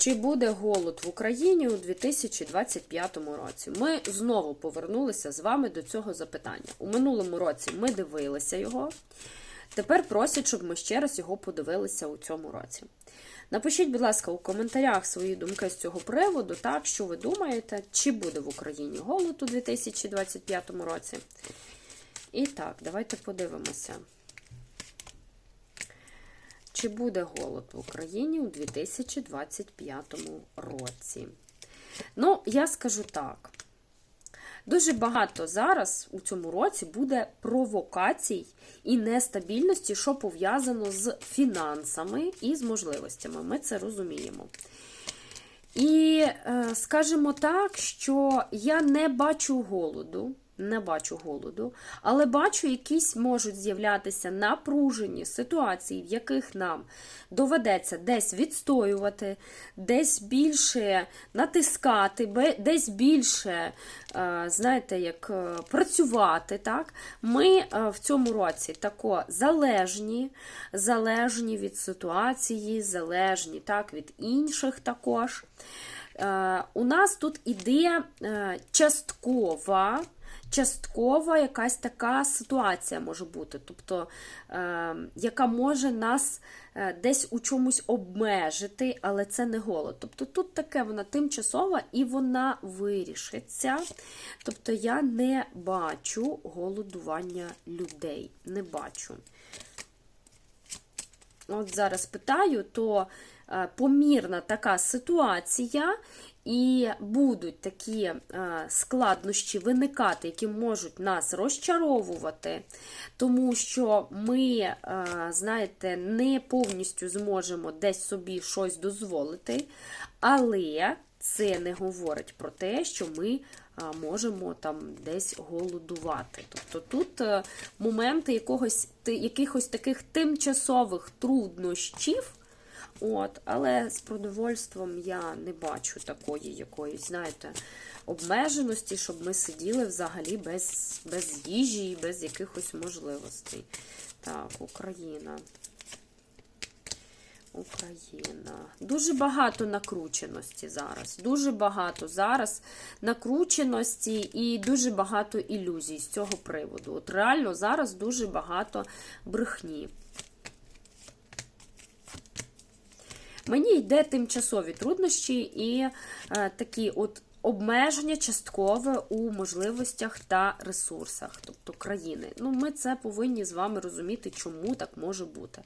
Чи буде голод в Україні у 2025 році? Ми знову повернулися з вами до цього запитання. У минулому році ми дивилися його. Тепер просять, щоб ми ще раз його подивилися у цьому році. Напишіть, будь ласка, у коментарях свої думки з цього приводу, так, що ви думаєте, чи буде в Україні голод у 2025 році. І так, давайте подивимося. Чи буде голод в Україні у 2025 році? Ну, я скажу так. Дуже багато зараз у цьому році буде провокацій і нестабільності, що пов'язано з фінансами і з можливостями. Ми це розуміємо. І е, скажімо так, що я не бачу голоду, не бачу голоду, але бачу, якісь можуть з'являтися напружені ситуації, в яких нам доведеться десь відстоювати, десь більше натискати, десь більше, е, знаєте, як е, працювати. Так? Ми е, в цьому році тако залежні, залежні від ситуації, залежні так, від інших також. У нас тут іде часткова. Часткова якась така ситуація може бути, тобто, е, яка може нас е, десь у чомусь обмежити, але це не голод. Тобто тут таке вона тимчасова і вона вирішиться. Тобто я не бачу голодування людей. Не бачу. От зараз питаю, то е, помірна така ситуація, і будуть такі е, складнощі виникати, які можуть нас розчаровувати, тому що ми, е, знаєте, не повністю зможемо десь собі щось дозволити, але це не говорить про те, що ми а, можемо там десь голодувати. Тобто тут е, моменти якогось, якихось таких тимчасових труднощів. От, але з продовольством я не бачу такої якоїсь, знаєте, обмеженості, щоб ми сиділи взагалі без, без їжі і без якихось можливостей. Так, Україна. Україна. Дуже багато накрученості зараз. Дуже багато зараз накрученості і дуже багато ілюзій з цього приводу. От реально зараз дуже багато брехні. Мені йде тимчасові труднощі і е, такі от обмеження часткове у можливостях та ресурсах, тобто країни. Ну, ми це повинні з вами розуміти, чому так може бути.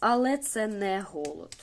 Але це не голод.